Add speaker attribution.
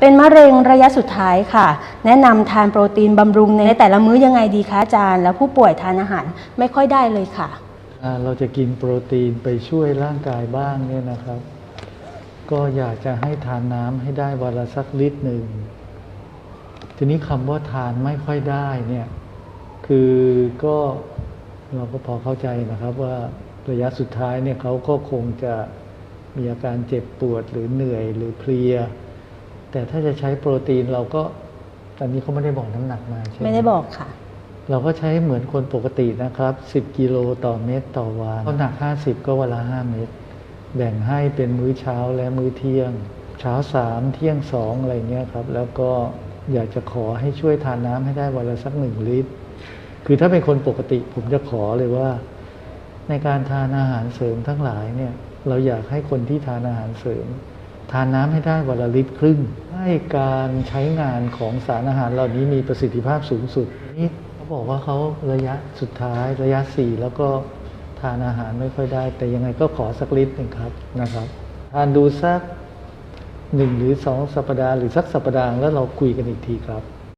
Speaker 1: เป็นมะเร็งระยะสุดท้ายค่ะ แนะนำทานโปรตีนบำรุงในแต่ละมื้อยังไงดีคะอาจารย์ แล้วผู้ป่วยทานอาหารไม่ค่อยได้เลยค่ะ
Speaker 2: เราจะกินโปรตีนไปช่วยร่างกายบ้างเนี่ยนะครับ ก็อยากจะให้ทานน้ำให้ได้วันละสักลิตรหนึ่งทีนี้คำว่าทานไม่ค่อยได้เนี่ยคือก็เราก็พอเข้าใจนะครับว่าระยะสุดท้ายเนี่ยเขาก็คงจะมีอาการเจ็บปวดหรือเหนื่อยหรือเพลีย แต่ถ้าจะใช้โปรตีนเราก็ตอนนี้เขาไม่ได้บอกน้ำหนักมาใช่ไหม
Speaker 1: ไม่ได้บอกค่ะ
Speaker 2: เราก็ใช้เหมือนคนปกตินะครับ 10 กิโลต่อเม็ดต่อวันเขาหนัก 50 ก็วันละ 5 เม็ดแบ่งให้เป็นมื้อเช้าและมื้อเที่ยง เช้า 3 เที่ยง 2 อะไรเงี้ยครับ แล้วก็อยากจะขอให้ช่วยทานน้ำให้ได้วันละสักหนึ่งลิตร คือถ้าเป็นคนปกติผมจะขอเลยว่า ในการทานอาหารเสริมทั้งหลายเนี่ยเราอยากให้คนที่ทานอาหารเสริม ทานน้ำให้ได้วันละลิตรครึ่ง ให้การใช้งานของสารอาหารเหล่านี้มีประสิทธิภาพสูงสุดนี่เขาบอกว่าเขาระยะสุดท้ายระยะสี่แล้วก็ทานอาหารไม่ค่อยได้ แต่ยังไงก็ขอสักลิตรหนึ่งครับนะครับ ทานดูสักหนึ่งหรือสองสัปดาห์หรือสักสัปดาห์แล้วเราคุยกันอีกทีครับ